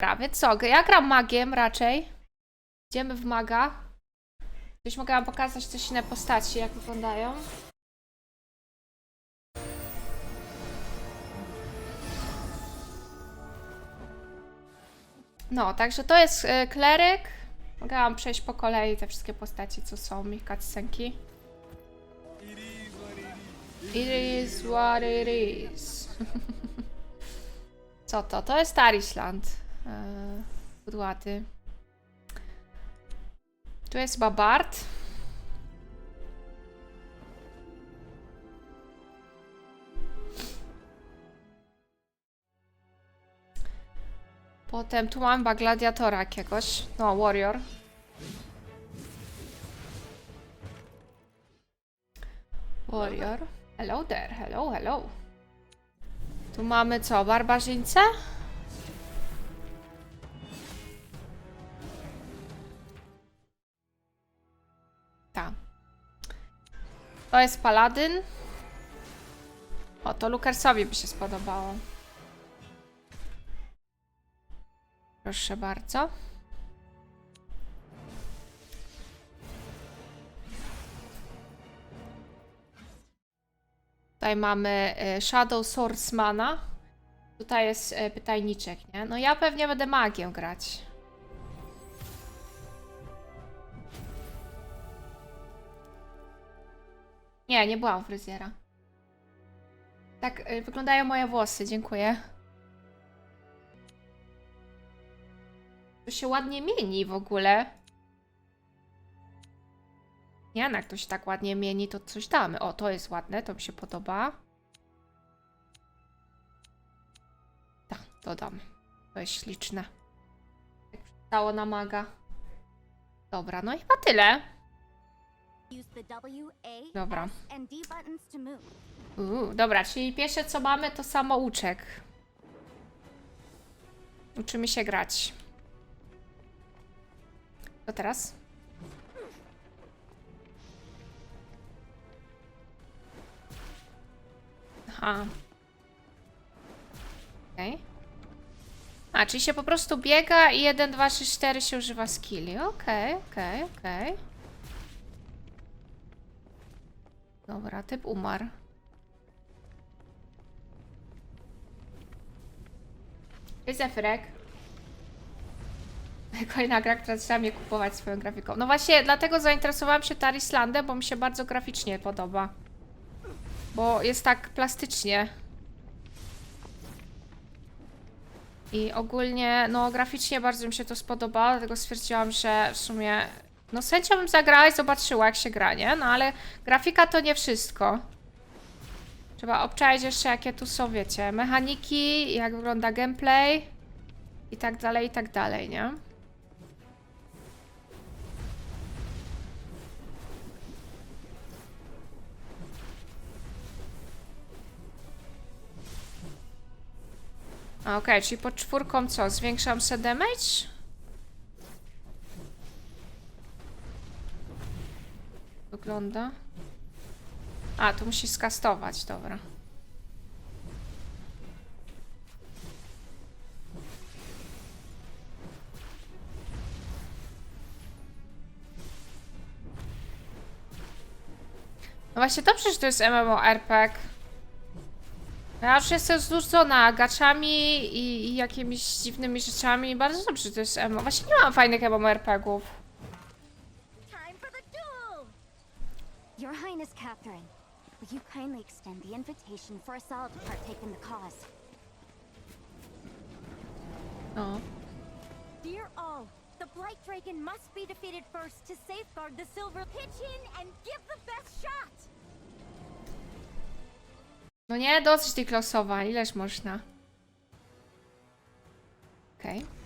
Dobra, co? Ja gram magiem raczej. Idziemy w maga. Gdzieś mogę wam pokazać też inne postaci, jak wyglądają. No, także to jest e, kleryk. Mogę wam przejść po kolei te wszystkie postaci, co są i cutscenki. It is what it is. Co to? To jest Tarisland. Kudłaty. Tu jest Babart. Potem tu mam chyba gladiatora jakiegoś. No, warrior. Warrior. Hello there, hello, hello. Tu mamy co, barbarzyńcę? To jest paladyn. O, to Lukersowi by się spodobało. Proszę bardzo. Tutaj mamy e, Shadow Swordsmana. Tutaj jest e, pytajniczek, nie? No ja pewnie będę magię grać. Nie, nie byłam fryzjera. Tak e, wyglądają moje włosy, dziękuję. To się ładnie mieni w ogóle. Nie, jak to się tak ładnie mieni, to coś damy. O, to jest ładne, to mi się podoba. Tak, to dam. To jest śliczne. Jak przystało na maga. Dobra, no i chyba tyle. Dobra. Uuu, dobra, czyli pierwsze co mamy to samouczek. Uczymy się grać. To teraz? Aha. Okej. A, czyli się po prostu biega i 1, 2, 3, 4 się używa skilli. Okej, okej, okej. Dobra, typ umarł. Jest Zefrek. Kolejna gra, która trzeba mnie kupować swoją grafiką. No właśnie, dlatego zainteresowałam się Tarislandem, bo mi się bardzo graficznie podoba. Bo jest tak plastycznie. I ogólnie, no graficznie bardzo mi się to spodobało, dlatego stwierdziłam, że w sumie... No z chęcią bym zagrała i zobaczyła, jak się gra, nie? No ale grafika to nie wszystko. Trzeba obczaić jeszcze, jakie tu są, wiecie, mechaniki, jak wygląda gameplay i tak dalej, i tak dalej, nie? Okej, czyli pod czwórką co? Zwiększam se damage? Wygląda. A, tu musi skastować, dobra. No właśnie dobrze, że to jest MMORPG. Ja już jestem znudzona gaczami i, i jakimiś dziwnymi rzeczami. Bardzo dobrze, że to jest MMO. Właśnie nie mam fajnych MMORPGów. Catherine, will you kindly extend the invitation for us all to partake in the cause? No. Dear all, the Blight Dragon must be defeated first to safeguard the silver. Pitch in and give the best shot! No nie, dosyć tych losowań. Ileż można? Okej.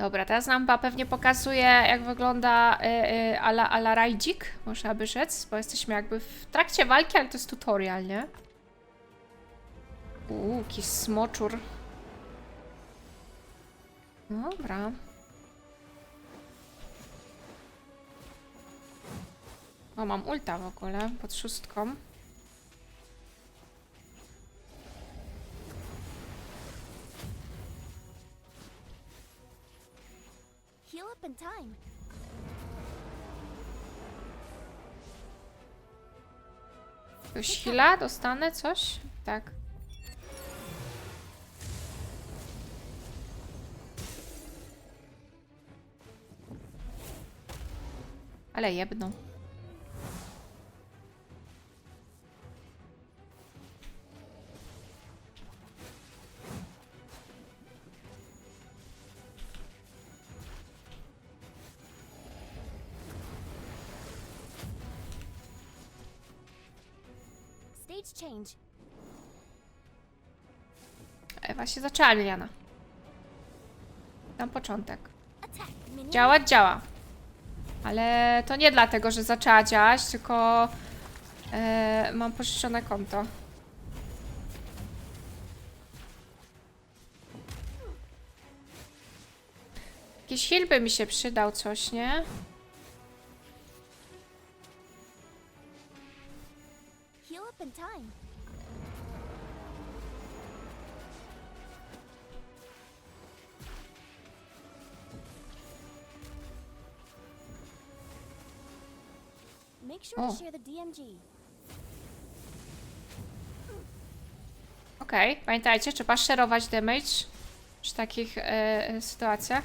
Dobra, teraz nam pewnie pokazuje, jak wygląda y, y, ala, ala rajdzik, można by rzec, bo jesteśmy jakby w trakcie walki, ale to jest tutorial, nie? Uuu, jakiś smoczur. Dobra. O, mam ulta w ogóle, pod szóstką. Heal up in time. Jakiegoś dostanę? Coś? Tak. Ale jedną. Się zaczęła, Liliana. Tam początek. Działać działa. Ale to nie dlatego, że zaczęła działać, tylko e, mam pożyczone konto. Jakiś heal by mi się przydał, coś, nie? Make sure to share the DMG. Okej, pamiętajcie, trzeba szerować damage przy takich e, e, sytuacjach.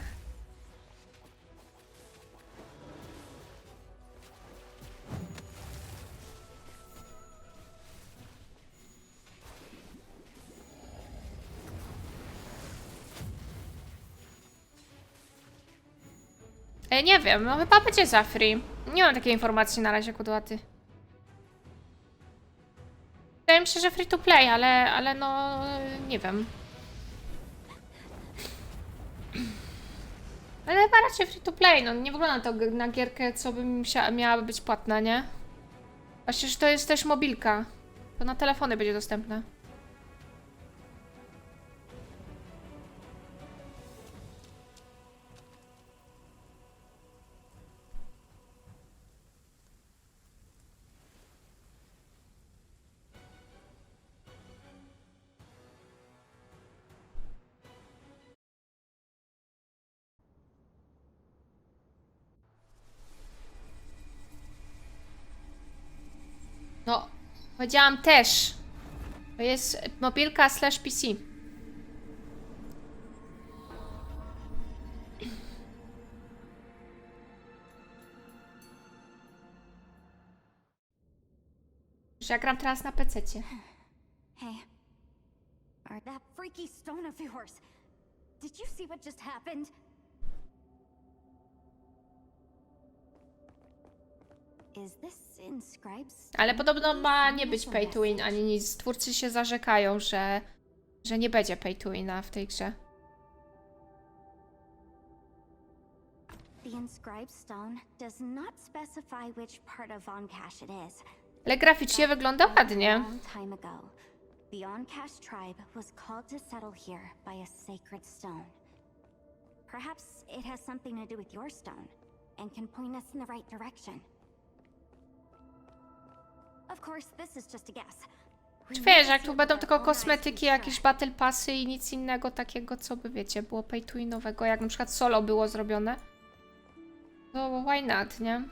E, nie wiem, no chyba będzie za free. Nie mam takiej informacji na razie, kudłaty. Wydaje mi się, że free to play, ale, ale no nie wiem. Ale chyba raczej free to play, no nie wygląda to na gierkę, co by miałaby być płatna, nie? Właśnie, że to jest też mobilka. To na telefony będzie dostępne. Powiedziałam też. To jest mobilka slash PC. Ja gram teraz na PC-cie. Hey. That freaky stone of yours. Did you see what just happened? Ale podobno ma nie być pay to win ani nic. Twórcy się zarzekają, że, że nie będzie pay to wina w tej grze. Ale graficznie wygląda ładnie. the Oncash tribe was called to settle here by a sacred stone. Perhaps it has something to do with your stone and can point us in the right direction. Of course, this is just a guess. We Czy need wiesz, jak tu będą tylko kosmetyki, jakieś battle passy i nic innego takiego, co by wiecie, było pay to winowego, jak na przykład solo było zrobione. No why not, nie?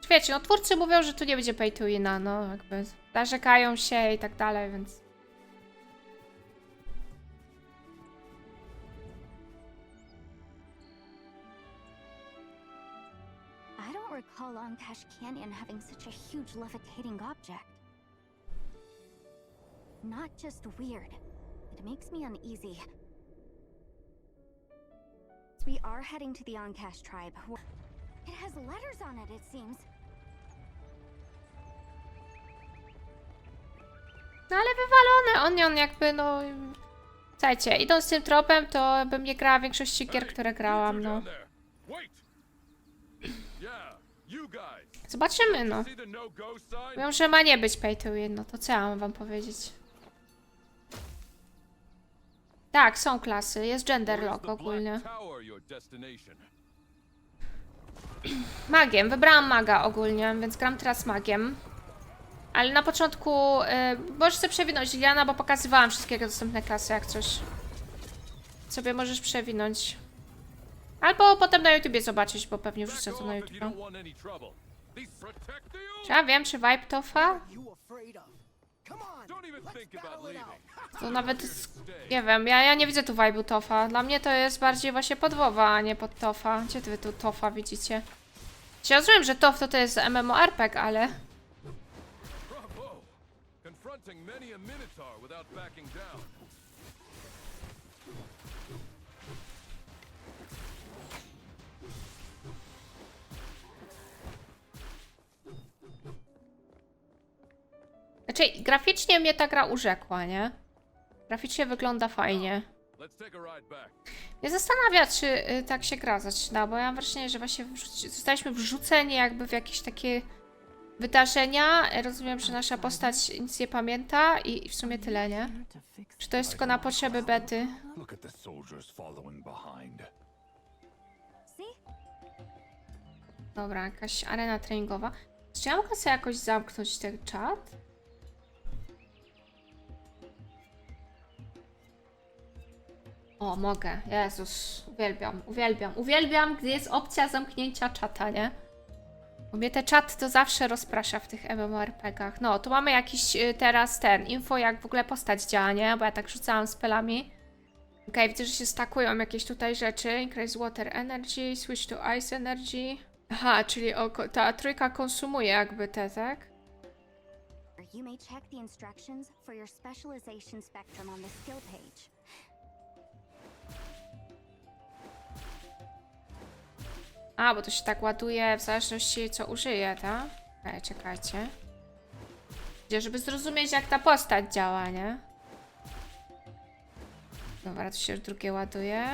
Czy wiecie, no twórcy mówią, że tu nie będzie pay to wina, no jakby narzekają się i tak dalej, więc... don't recall Canyon having such a huge levitating object. Not just weird, it makes me uneasy. We are heading to the Oncash tribe. It has letters on it, it seems. No ale wywalone, on, on jakby, no... Słuchajcie, idąc tym tropem, to bym nie grała w większości gier, które grałam, no. Wait. Zobaczymy, no. Mówią, że ma nie być pay to win, no to co ja mam wam powiedzieć? Tak, są klasy, jest gender lock ogólnie. Magiem, wybrałam maga ogólnie, więc gram teraz magiem. Ale na początku y, możesz sobie przewinąć Liliana, bo pokazywałam wszystkie dostępne klasy jak coś. Sobie możesz przewinąć. Albo potem na YouTubie zobaczyć, bo pewnie wrzucę to na YouTube. Czy ja wiem, czy vibe tofa? To nawet, nie wiem, ja, ja nie widzę tu vibe'u tofa. Dla mnie to jest bardziej właśnie podwowa, a nie pod tofa. Gdzie wy tu tofa widzicie? Ja rozumiem, że tof to, to jest MMORPG, ale... Confronting many a minotaur without backing down. Znaczy, graficznie mnie ta gra urzekła, nie? Graficznie wygląda fajnie. Mnie zastanawia, czy y, tak się gra zaczyna, bo ja mam wrażenie, że właśnie wrzuci- zostaliśmy wrzuceni jakby w jakieś takie wydarzenia. Rozumiem, że nasza postać nic nie pamięta i, i w sumie tyle, nie? Czy to jest tylko na potrzeby bety? Dobra, jakaś arena treningowa. Czy ja mogę sobie jakoś zamknąć ten czat? O, mogę. Jezus, uwielbiam, uwielbiam, uwielbiam, gdy jest opcja zamknięcia czata, nie? Bo mnie te czat to zawsze rozprasza w tych MMORPG-ach. No, tu mamy jakiś y, teraz ten, info jak w ogóle postać działa, nie? Bo ja tak rzucałam spelami. Okej, widzę, że się stakują jakieś tutaj rzeczy. Increase water energy, switch to ice energy. Aha, czyli oko, ta trójka konsumuje jakby te, tak? You may check the instructions for your specialization spectrum on the skill page. A, bo to się tak ładuje w zależności co użyje, tak? Okej, czekajcie. Gdzie, żeby zrozumieć jak ta postać działa, nie? Dobra, tu się już drugie ładuje.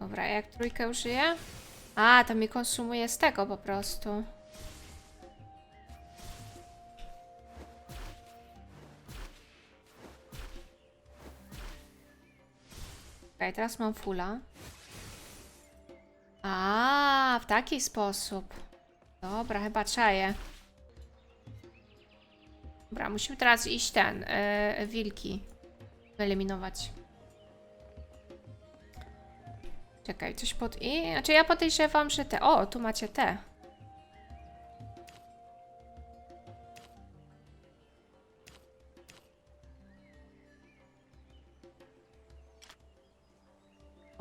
Dobra, jak trójkę użyję? A, to mi konsumuje z tego po prostu. Okej, teraz mam fulla. A, w taki sposób. Dobra, chyba czaję. Dobra, musimy teraz iść ten, yy, wilki wyeliminować. Czekaj, coś pod... I, znaczy ja podejrzewam, że te... O, tu macie te.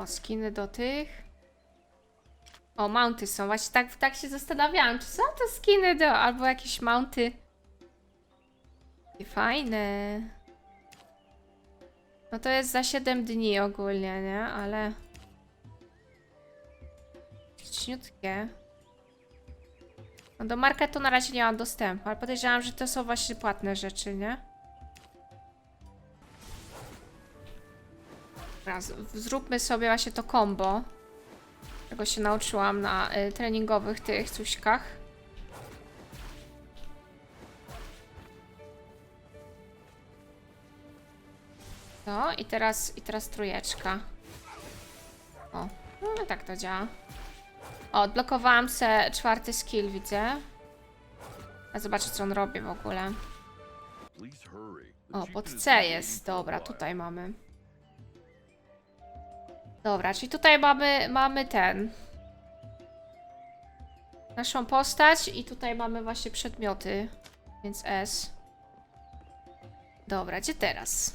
O, skiny do tych. O, mounty są. Właśnie tak, tak się zastanawiałam, czy są to skiny do... Albo jakieś mounty. Takie fajne. No to jest za 7 dni ogólnie, nie? Ale... Cieniutkie. No do marketu na razie nie mam dostępu, ale podejrzewam, że to są właśnie płatne rzeczy, nie? Dobra, z- zróbmy sobie właśnie to combo. Czego się nauczyłam na y, treningowych tych cuśkach. No i teraz, i teraz trójeczka. O, no tak to działa. O, odblokowałam se czwarty skill, widzę. A zobaczę, co on robi w ogóle. O, pod C jest. Dobra, tutaj mamy. Dobra, czyli tutaj mamy, mamy ten. Naszą postać i tutaj mamy właśnie przedmioty. Więc S. Dobra, gdzie teraz?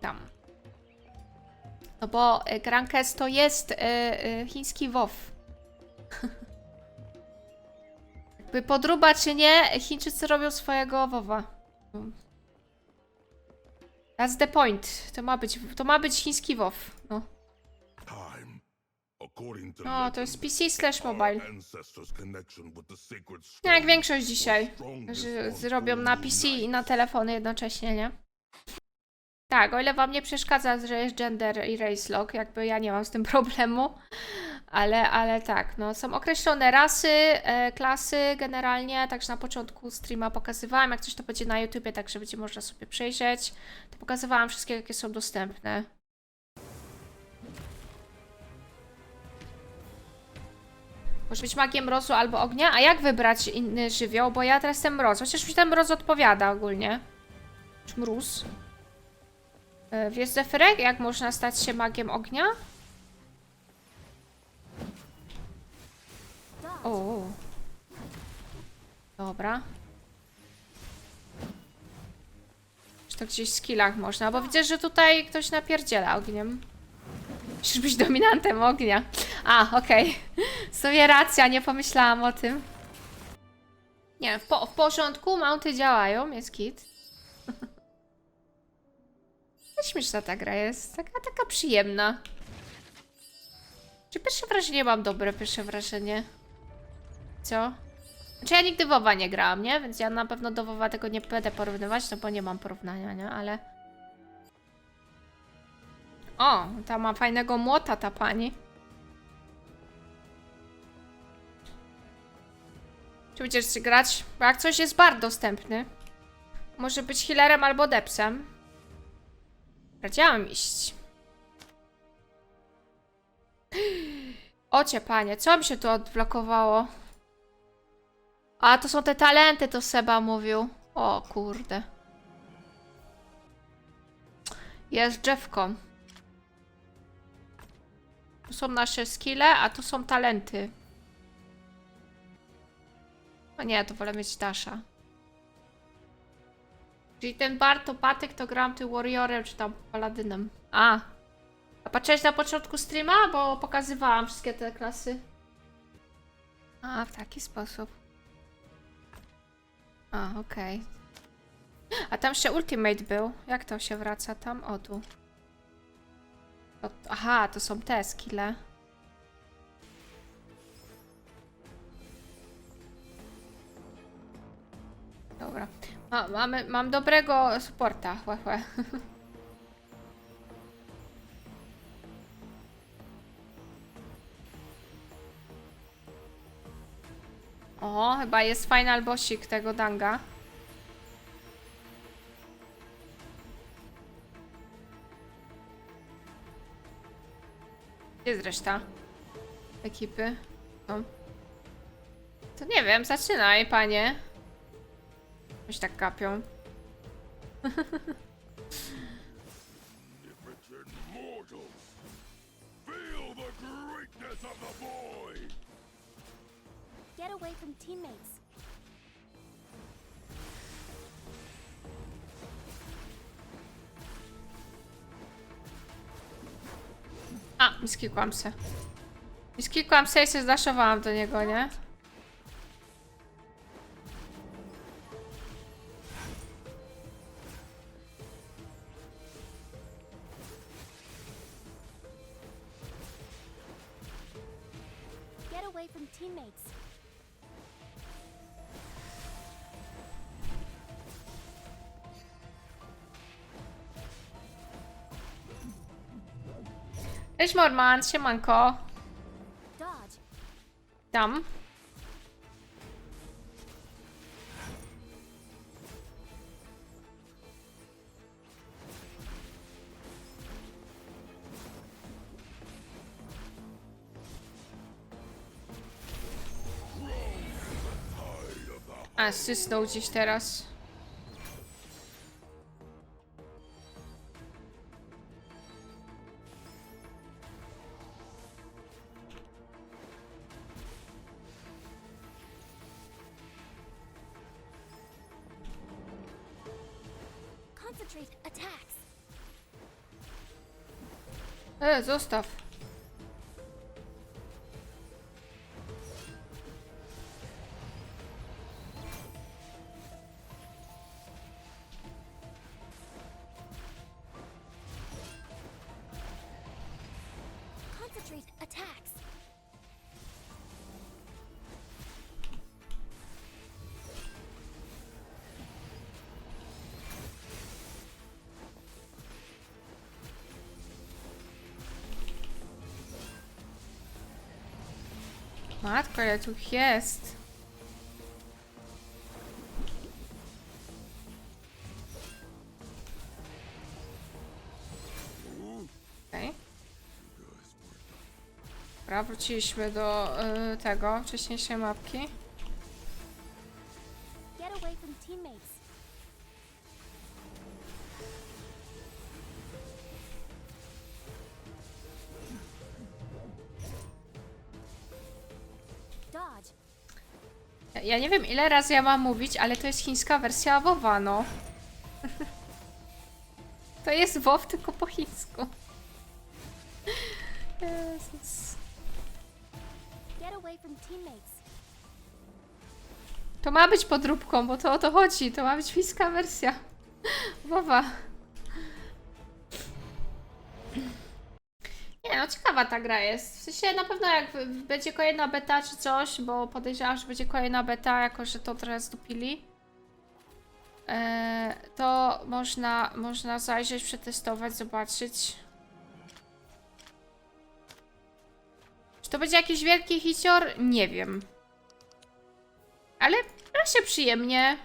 Tam. No bo y, Grankes to jest y, y, chiński WoW. Jakby podruba czy nie, Chińczycy robią swojego WoWa. That's the point. To ma być, to ma być chiński WoW. No. According to no to jest PC slash mobile. No, jak większość dzisiaj. Że zrobią na PC i na telefony jednocześnie, nie? Tak, o ile wam nie przeszkadza, że jest gender i race lock, jakby ja nie mam z tym problemu, ale, ale tak, no są określone rasy, e, klasy generalnie, także na początku streama pokazywałam, jak coś to będzie na YouTubie, także będzie można sobie przejrzeć, to pokazywałam wszystkie, jakie są dostępne. Może być magiem mrozu albo ognia? A jak wybrać inny żywioł? Bo ja teraz jestem mroz. Chociaż mi ten mroz odpowiada ogólnie. Czy mróz? E, Wiesz, Zefyrek, jak można stać się magiem ognia? O. Dobra. Czy to gdzieś w skillach można? Bo widzę, że tutaj ktoś napierdziela ogniem. Musisz być dominantem ognia. A, okej. W sumie racja, nie pomyślałam o tym. Nie, w, po w porządku, mounty działają, jest kit. Śmieszna ta gra jest, taka, taka przyjemna. Czy pierwsze wrażenie mam dobre, pierwsze wrażenie? Co? Znaczy ja nigdy WoWa nie grałam, nie? Więc ja na pewno do WoWa tego nie będę porównywać, no bo nie mam porównania, nie? Ale... O, ta ma fajnego młota ta pani. Czy będziesz grać? Bo jak coś jest bar dostępny. Może być healerem albo depsem. Chciałam iść. Ocie panie, co mi się tu odblokowało? A, to są te talenty, to Seba mówił. O kurde. Jest drzewko. Tu są nasze skille, a tu są talenty. O nie, to wolę mieć Dasha. Czyli ten bar to Patyk, to gram ty Warriorem, czy tam Paladynem. A. A patrzyłeś na początku streama? Bo pokazywałam wszystkie te klasy. A, w taki sposób. A, okej. A tam jeszcze Ultimate był. Jak to się wraca tam? O, tu. O, aha, to są te skille. Dobra. Ma, mamy, mam dobrego supporta. Łe. O, chyba jest final bossik tego danga. Gdzie jest reszta ekipy? No. To nie wiem, zaczynaj, panie. Coś tak kapią. Get away from teammates. A, miski kłamse. Miski kłamse i się zdaszowałam do niego, nie? Cześć Morman, siemanko. Tam. A, sysnął gdzieś teraz. Matko, ile tu jest. Dobra, wróciliśmy do y, tego, wcześniejszej mapki. Ja nie wiem ile razy ja mam mówić, ale to jest chińska wersja WoWa, no. To jest WoW tylko po chińsku. Jezus. To ma być podróbką, bo to o to chodzi. To ma być chińska wersja WoWa. Ciekawa ta gra jest. W sensie na pewno jak będzie kolejna beta czy coś, bo podejrzewam, że będzie kolejna beta, jako że to trochę zdupili. E, to można, można zajrzeć, przetestować, zobaczyć. Czy to będzie jakiś wielki hicior? Nie wiem. Ale się przyjemnie.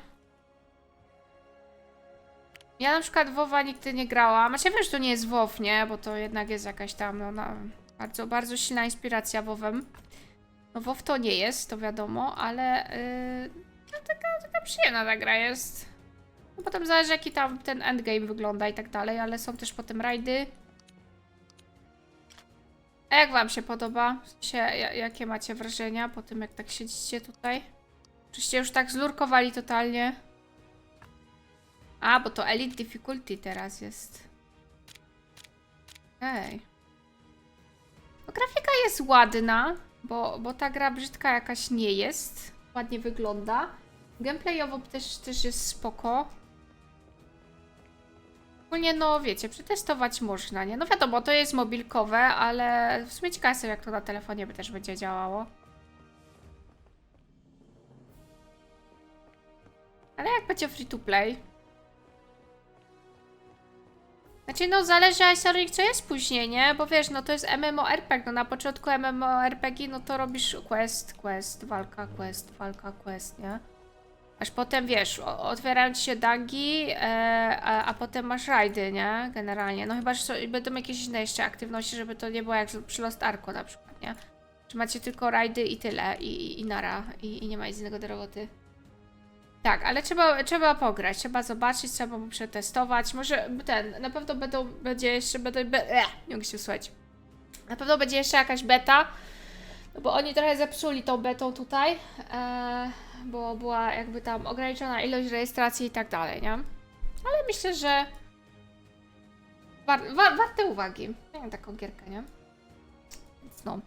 Ja na przykład WoWa nigdy nie grałam. Znaczy ja wiem, że to nie jest WoW, nie? Bo to jednak jest jakaś tam, no, bardzo, bardzo silna inspiracja WoWem. No WoW to nie jest, to wiadomo, ale yy, taka, taka przyjemna ta gra jest. No potem zależy jaki tam ten endgame wygląda i tak dalej, ale są też potem rajdy. A jak wam się podoba? W sensie, ja- jakie macie wrażenia po tym, jak tak siedzicie tutaj? Czyście już tak zlurkowali totalnie? A, bo to Elite Difficulty teraz jest. Ej. No, grafika jest ładna, bo, bo ta gra brzydka jakaś nie jest. Ładnie wygląda. Gameplayowo też, też jest spoko. Ogólnie, no wiecie, przetestować można, nie? No wiadomo, to jest mobilkowe, ale w sumie ciekawe jestem, jak to na telefonie by też będzie działało. Ale jak będzie free to play? Znaczy, no zależy Icerik, co jest później, nie? Bo wiesz, no to jest MMORPG, no na początku MMORPG, no to robisz quest, quest, walka, quest, walka, quest, nie? Aż potem, wiesz, otwierają ci się dangi, e, a, a potem masz rajdy, nie? Generalnie, no chyba, że będą jakieś inne jeszcze aktywności, żeby to nie było jak przy Lost Arku na przykład, nie? Czy macie tylko rajdy i tyle, i, i, i nara, i, i nie ma nic innego do roboty. Tak, ale trzeba, trzeba pograć, trzeba zobaczyć, trzeba przetestować. Może ten, na pewno będą, będzie jeszcze, będą, be, eh, nie mogę się słuchać. Na pewno będzie jeszcze jakaś beta, no bo oni trochę zepsuli tą betą tutaj, e, bo była jakby tam ograniczona ilość rejestracji i tak dalej, nie? Ale myślę, że war, wa, warte uwagi. Ja taką gierkę, nie? Więc no.